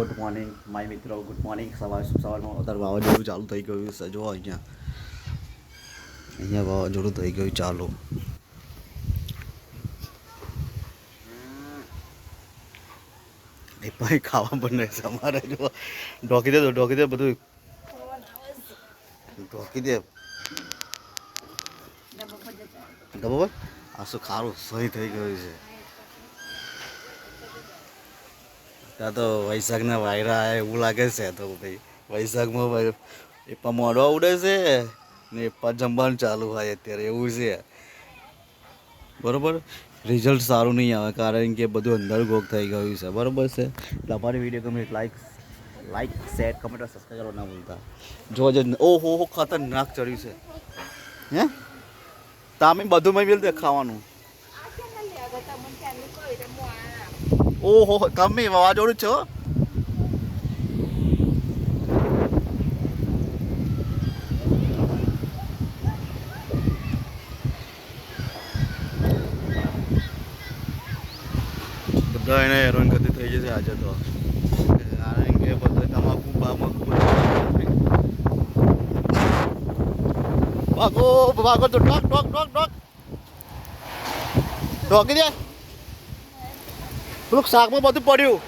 Good morning my મિત્રો. Good morning સવાર સવારમાં અત્યારે વાવાઝોડું ચાલુ થઈ ગયું છે. જો અહીંયા. અહીંયા વાવાઝોડું થઈ ગયું ચાલુ. એ ભાઈ ખાવા બને છે અમારે. જો ઢોકી દે તો ઢોકી દે બધું. ઢોકી દે. ખબર આ શું ખારું સહી થઈ ગયું છે. ત્યાં તો વૈશાખના વાયરા એવું લાગે છે તો ભાઈ. વૈશાખમાં એ પણ મોડો ઉડે છે ને એ પણ જમવાનું ચાલુ હોય અત્યારે એવું છે. બરાબર? રિઝલ્ટ સારું નહીં આવે કારણ કે બધું અંદર ગોગ થઈ ગયું છે. બરોબર છે? એટલે અમારી વીડિયો ગમે like like share comment subscribe કરવા ના ભૂલતા. જો જે ઓહો હો ખતરનાક ચડ્યું છે. હે? તમે બધું મેં બિલ ખાવાનું. ઓહો તમે વાવાઝોડું છો બધા એને હેરાનગતિ થઈ જશે આજે તો કારણ કે બધા તમાકુ બામાકુ બધું ભાગો ભાગો તો ડોક ડોક ડોક ડોક ઢોકી દે પેલું શાકમાં બધું પડ્યું.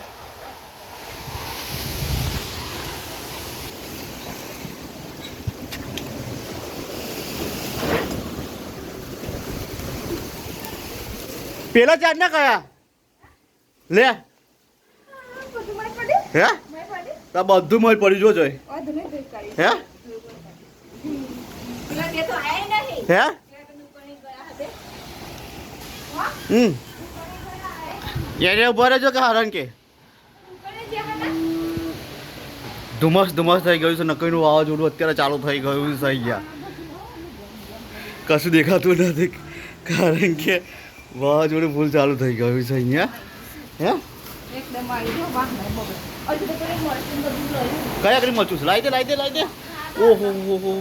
પેલા ચાર ના કયા? લે. હે? તા બધું મય પડી જો જોઈ. હે હે? હમ. એને ઊભા રહેજો કે હરણ કે? ધુમસ ધુમસ થઈ ગયું છે નકઈનું વાવાઝોડું અત્યારે ચાલુ થઈ ગયું છે અહીંયા. કશું દેખાતું નથી. કારણ કે વાવાઝોડું ફૂલ ચાલુ થઈ ગયું છે અહીંયા. હે? કયા કરી મરચું છે? લાઈ દે લાઈ દે લાઈ દે. ઓહો ઓહો.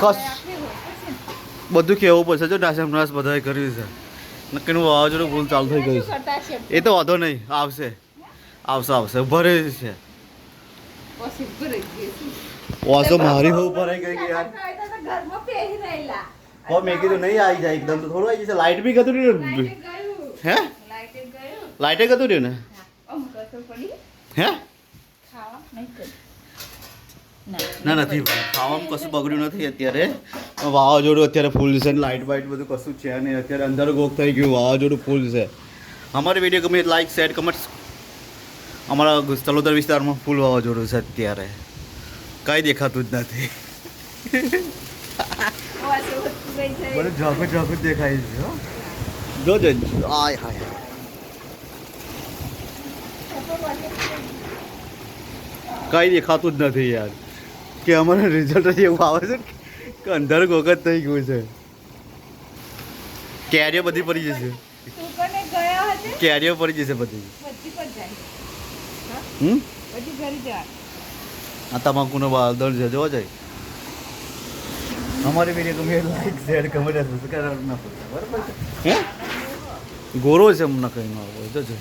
કસ બધું કહેવું પડશે જો નાશમ નાશ બધાએ કર્યું છે. નક્કીનું વાવાઝોડું ફૂલ ચાલુ થઈ ગયું એ તો વાંધો નહીં આવશે આવશે આવશે ભરે છે વાસો મારી બહુ ભરાઈ ગઈ કે યાર હો મેં કીધું નહીં આવી જાય એકદમ તો થોડું આવી જશે લાઇટ બી ગતું રહ્યું હે લાઇટે ગતું રહ્યું ને હે ના નથી ખાવામાં કશું બગડ્યું નથી અત્યારે વાવાઝોડું અત્યારે ફૂલ છે ને લાઇટ બાઇટ બધું કશું છે નહીં. અત્યારે અંદર ગોક થઈ ગયું વાવાઝોડું ફૂલ છે. અમારી વીડિયો ગમે લાઇક શેર કમેન્ટ અમારા તલોદર વિસ્તારમાં ફૂલ વાવાઝોડું છે અત્યારે. કાંઈ દેખાતું જ નથી. બધું ઝાકું ઝાકું દેખાય છે હો. જોજો આય હાય કાંઈ દેખાતું જ નથી યાર. કે અમારે રિઝલ્ટ એવું આવે છે કે અંદર ગોગત થઈ ગયું છે. કેરીઓ બધી પડી જશે. કેરીઓ પડી જશે બધી. હમ? આ તમાકુનો બાલદળ છે જોવા જાય. અમારી વીડિયો ગમે લાઈક શેર કમેન્ટ સબસ્ક્રાઇબ ના ભૂલતા બરાબર છે? હે? ગોરો છે હમણાં કઈ ન હોય તો છે